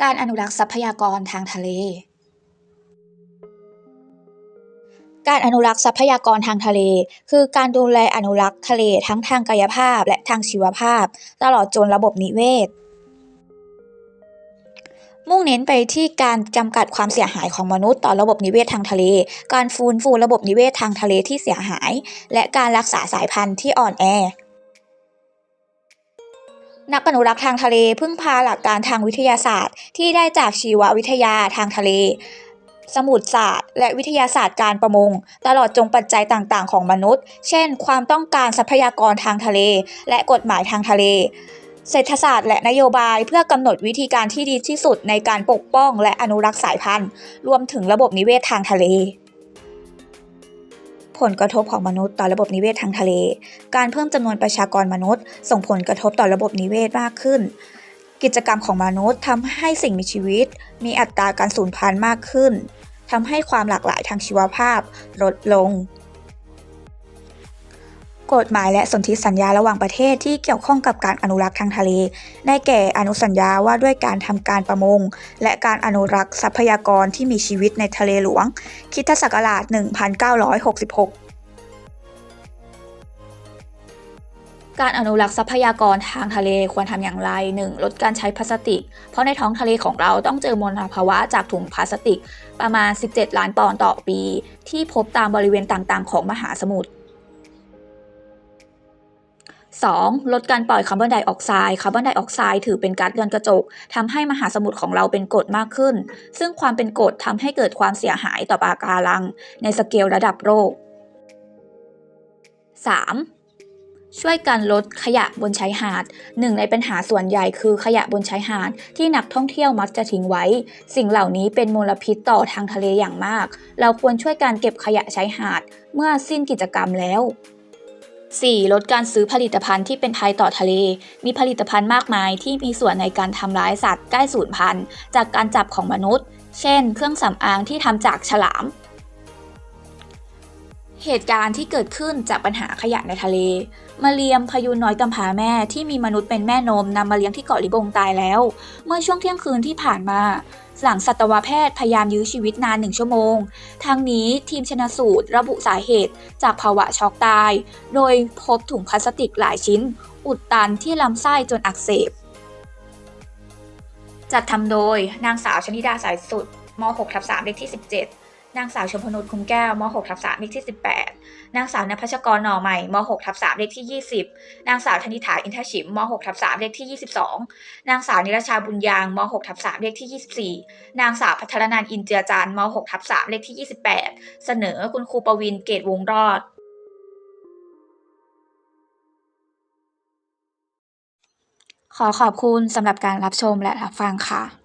การอนุรักษ์ทรัพยากรทางทะเล การอนุรักษ์ทรัพยากรทางทะเล คือการดูแลอนุรักษ์ทะเลทั้งทางกายภาพและทางชีวภาพ ตลอดจนระบบนิเวศ มุ่งเน้นไปที่การจำกัดความเสียหายของมนุษย์ต่อระบบนิเวศทางทะเล การฟื้นฟูระบบนิเวศทางทะเลที่เสียหาย และการรักษาสายพันธุ์ที่อ่อนแอ นักอนุรักษ์ทางทะเลพึ่งพาหลักการทางวิทยาศาสตร์ ที่ได้จากชีววิทยาทางทะเล สมุทรศาสตร์ และวิทยาศาสตร์การประมง ตลอดจงปัจจัยต่างๆ ของมนุษย์ เช่น ความต้องการทรัพยากรทางทะเล และกฎหมายทางทะเลเศรษฐศาสตร์และนโยบายเพื่อกำหนดวิธีการที่ดีที่สุดในการปกป้องและอนุรักษ์สายพันธุ์ รวมถึงระบบนิเวศทางทะเล ผลกระทบของมนุษย์ต่อระบบนิเวศทางทะเล การเพิ่มจำนวนประชากรมนุษย์ ส่งผลกระทบต่อระบบนิเวศมากขึ้น กิจกรรมของมนุษย์ทำให้สิ่งมีชีวิต มีอัตราการสูญพันธุ์มากขึ้นทำให้ความหลากหลายทางชีวภาพลดลง กฎหมายและสนธิสัญญาระหว่างประเทศที่เกี่ยวข้องกับการอนุรักษ์ทางทะเล ได้แก่อนุสัญญาว่าด้วยการทำการประมง และการอนุรักษ์ทรัพยากรที่มีชีวิตในทะเลหลวงคริสตศักราช 1966การอนุรักษ์ทรัพยากรทางทะเลควรทำอย่างไร 1. ลดการใช้พลาสติก เพราะในท้องทะเลของเราต้องเจอมลภาวะจากถุงพลาสติก ประมาณ 17 ล้านปอนด์ต่อปี ที่พบตามบริเวณต่างๆ ของมหาสมุทร 2. ลดการปล่อยคาร์บอนไดออกไซด์ คาร์บอนไดออกไซด์ถือเป็นก๊าซเรือนกระจกทำให้มหาสมุทรของเราเป็นกรดมากขึ้น ซึ่งความเป็นกรดทำให้เกิดความเสียหายต่อปะการัง ในสเกลระดับโลก 3. ช่วยกันลดขยะบนชายหาด หนึ่งในปัญหาส่วนใหญ่คือขยะบนชายหาดที่นักท่องเที่ยวมักจะทิ้งไว้ สิ่งเหล่านี้เป็นมลพิษต่อทางทะเลอย่างมาก เราควรช่วยการเก็บขยะชายหาด เมื่อสิ้นกิจกรรมแล้ว 4. ลดการซื้อผลิตภัณฑ์ที่เป็นภัยต่อทะเล มีผลิตภัณฑ์มากมายที่มีส่วนในการทำร้ายสัตว์ใกล้สูญพันธุ์ จากการจับของมนุษย์ เช่น เครื่องสำอางที่ทำจากฉลาม เหตุการณ์ที่เกิดขึ้นจากปัญหาขยะในทะเล มาเรียมพายุน้อยกำพาแม่ที่มีมนุษย์เป็นแม่นมนำมาเลี้ยงที่เกาะลิบงตายแล้ว เมื่อช่วงเที่ยงคืนที่ผ่านมา หลังสัตวแพทย์พยายามยื้อชีวิตนานหนึ่งชั่วโมง ทางนี้ทีมชนะสูตรระบุสาเหตุจากภาวะช็อกตาย โดยพบถุงพลาสติกหลายชิ้น อุดตันที่ลำไส้จนอักเสบ จัดทำโดยนางสาวชนิดาสายสุดม .6 ทับ3เลขที่ 17 นางสาวชมพนุชคุ้มแก้วม .6 ทับ3เลขที่ 18 นางสาวนภัชกรหน่อใหม่ม .6 ทับ3เลขที่ 20 นางสาวธนิฐาอินทฉิมม .6 ทับ3เลขที่ 22 นางสาวนิรชาบุญยางม .6 ทับ3เลขที่ 24 นางสาวพัทรนันอินเจือจานม .6 ทับ3เลขที่ 28 เสนอคุณครูประวินเกตวงรอดขอขอบคุณสำหรับการรับชมและรับฟังค่ะ